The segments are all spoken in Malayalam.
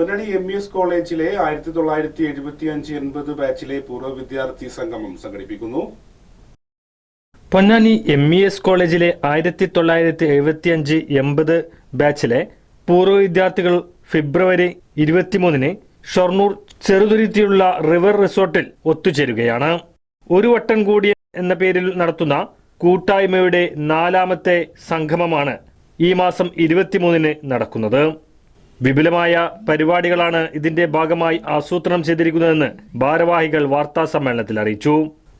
പൊന്നാനി എം ഇ എസ് കോളേജിലെ ആയിരത്തി തൊള്ളായിരത്തി എഴുപത്തി അഞ്ച് എൺപത് ബാച്ചിലെ പൂർവ വിദ്യാർത്ഥി സംഗമം സംഘടിപ്പിക്കുന്നു. പൊന്നാനി എം ഇ എസ് കോളേജിലെ ആയിരത്തി തൊള്ളായിരത്തി എഴുപത്തി അഞ്ച് എൺപത് ബാച്ചിലെ പൂർവ വിദ്യാർത്ഥികൾ ഫെബ്രുവരി ഇരുപത്തിമൂന്നിന് ഷൊർണൂർ ചെറുതുരുത്തിയുള്ള റിവർ റിസോർട്ടിൽ ഒത്തുചേരുകയാണ്. ഒരു വട്ടം കൂടി എന്ന പേരിൽ നടത്തുന്ന കൂട്ടായ്മയുടെ നാലാമത്തെ സംഗമമാണ് ഈ മാസം ഇരുപത്തിമൂന്നിന് നടക്കുന്നത്. വിപുലമായ പരിപാടികളാണ് ഇതിന്റെ ഭാഗമായി ആസൂത്രണം ചെയ്തിരിക്കുന്നതെന്ന് ഭാരവാഹികൾ വാർത്താ സമ്മേളനത്തിൽ അറിയിച്ചു.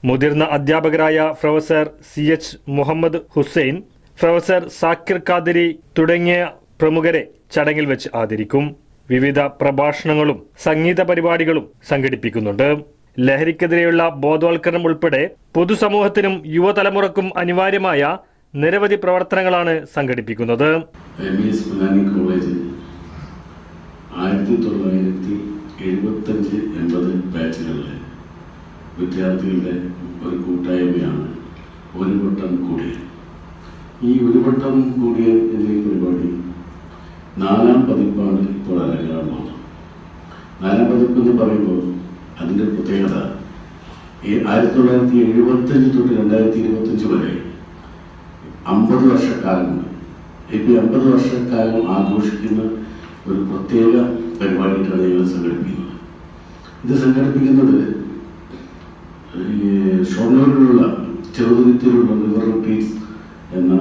മുതിർന്ന അധ്യാപകരായ professor C H Muhammad Hussain professor Zakir Kadiri തുടങ്ങിയ പ്രമുഖരെ ചടങ്ങിൽ വെച്ച് ആദരിക്കും. വിവിധ പ്രഭാഷണങ്ങളും സംഗീത പരിപാടികളും സംഘടിപ്പിക്കുന്നുണ്ട്. ലഹരിക്കെതിരെയുള്ള ബോധവൽക്കരണം ഉൾപ്പെടെ പൊതുസമൂഹത്തിനും യുവതലമുറക്കും അനിവാര്യമായ നിരവധി പ്രവർത്തനങ്ങളാണ് സംഘടിപ്പിക്കുന്നത് എം ഇ എസ് പൊന്നാനി കോളേജിൽ ആയിരത്തി തൊള്ളായിരത്തി എഴുപത്തഞ്ച് എൺപത് ബാച്ചുകളിലെ വിദ്യാർത്ഥികളുടെ ഒരു കൂട്ടായ്മയാണ് ഒരു വട്ടം കൂടിയ ഈ ഒരു വട്ടം കൂടിയ എന്ന പരിപാടി നാലാം പതിപ്പാണ് ഇപ്പോൾ അരങ്ങേറുന്നത് നാലാം പതിപ്പ് എന്ന് പറയുമ്പോൾ അതിന്റെ പ്രത്യേകത ആയിരത്തി തൊള്ളായിരത്തി എഴുപത്തഞ്ച് തൊട്ട് രണ്ടായിരത്തി ഇരുപത്തഞ്ച് വരെ അമ്പത് വർഷക്കാലമുണ്ട്. ഇപ്പം അമ്പത് വർഷക്കാലം ആഘോഷിക്കുന്ന ഒരു പ്രത്യേക പരിപാടിയിട്ടാണ് ഞങ്ങൾ സംഘടിപ്പിക്കുന്നത്. ഇത് സംഘടിപ്പിക്കുന്നത് ഈ ഷൊർണൂരിലുള്ള ചെറുതുരുത്തിലുള്ള റിവർ റിപ്പീറ്റ്സ് എന്ന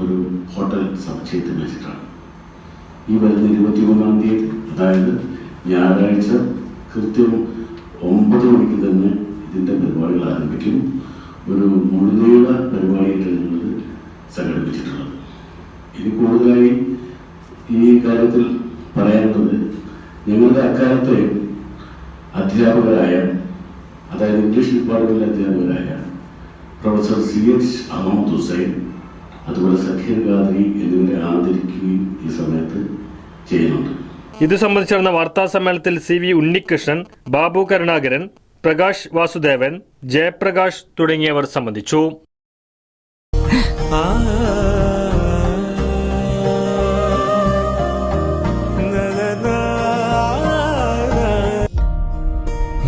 ഒരു ഹോട്ടൽ സമുച്ചയത്തിൽ വെച്ചിട്ടാണ്. ഈ വരുന്ന ഇരുപത്തി മൂന്നാം തീയതി അതായത് ഞായറാഴ്ച കൃത്യം ഒമ്പത് മണിക്ക് തന്നെ ഇതിന്റെ പരിപാടികൾ ആരംഭിക്കും. ഒരു മുഴുനീള പരിപാടിയായിട്ടാണ് ഞങ്ങൾ സംഘടിപ്പിച്ചിട്ടുള്ളത്. ഇനി കൂടുതലായി ഈ കാര്യത്തിൽ പറയാനുള്ളത്. ഞങ്ങളുടെ അക്കാലത്തെ അധ്യാപകരായ അതായത് ഇംഗ്ലീഷ് ഡിപ്പാർട്ട്മെന്റിലെ അധ്യാപകരായ professor C H Ahammed Hussain അതുപോലെ സഖീർ ഖാദ്രി എന്നിവരെ ആദരിക്കുകയും ഈ സമയത്ത് ചെയ്യുന്നുണ്ട്. ഇത് സംബന്ധിച്ച് നടന്ന വാർത്താ സമ്മേളനത്തിൽ സി വി ഉണ്ണികൃഷ്ണൻ ബാബു കരുണാകരൻ പ്രകാശ് വാസുദേവൻ ജയപ്രകാശ് തുടങ്ങിയവർ സംബന്ധിച്ചു.